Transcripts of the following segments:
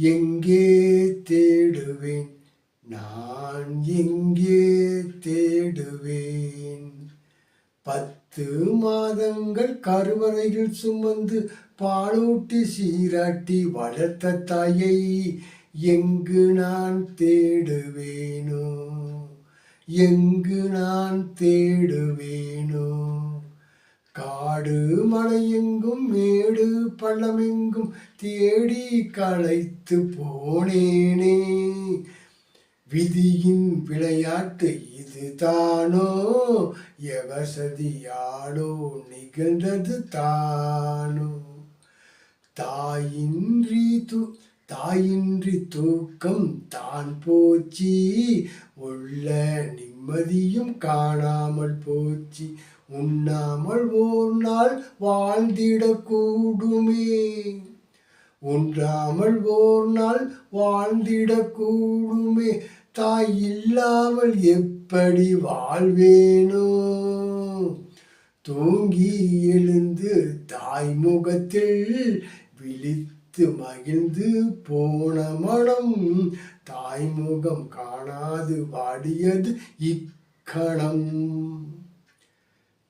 எங்கே தேடுவேன்? நான் எங்கே தேடுவேன்? பத்து மாதங்கள் கருவறையில் சுமந்து பாலூட்டி சீராட்டி வளர்த்த தாயை எங்கு நான் தேடுவேனோ? எங்கு நான் தேடுவேனோ? காடு மலையெங்கும் மேடு பள்ளமெங்கும் தேடி களைத்து போனேனே. விதியின் விளையாட்டு இது தானோ எவசதியாலோ நிகழ்ந்தது தானோ? தாயின்றி து தாயின்றி தூக்கம் தான் போச்சி. உள்ள மதியும் காணாமல் போச்சு. உண்ணாமல் ஓர் நாள் வாழ்ந்திடக்கூடுமே. உண்ணாமல் ஓர் நாள் வாழ்ந்திடக்கூடுமே. தாய் இல்லாமல் எப்படி வாழ்வேனோ? தூங்கி எழுந்து தாய் முகத்தில் விழித்து மகிழ்ந்து போன மனம் தாய்முகம் காணாது வாடியது இக்கணம்.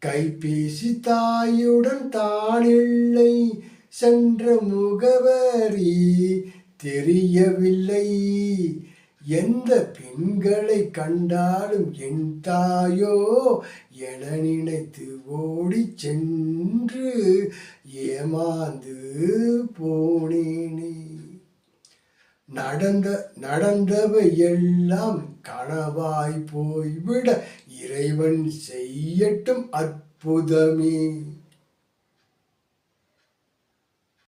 கைபேசி தாயுடன் தானில்லை சென்ற முகவரி தெரியவில்லை. எந்த பெண்களை கண்டாலும் என் தாயோ என நினைத்து ஓடி சென்று ஏமாந்து போனேனே. நடந்த நடந்தவை எல்லாம் கனவாய் போய்விட இறைவன் செய்யட்டும் அற்புதமே.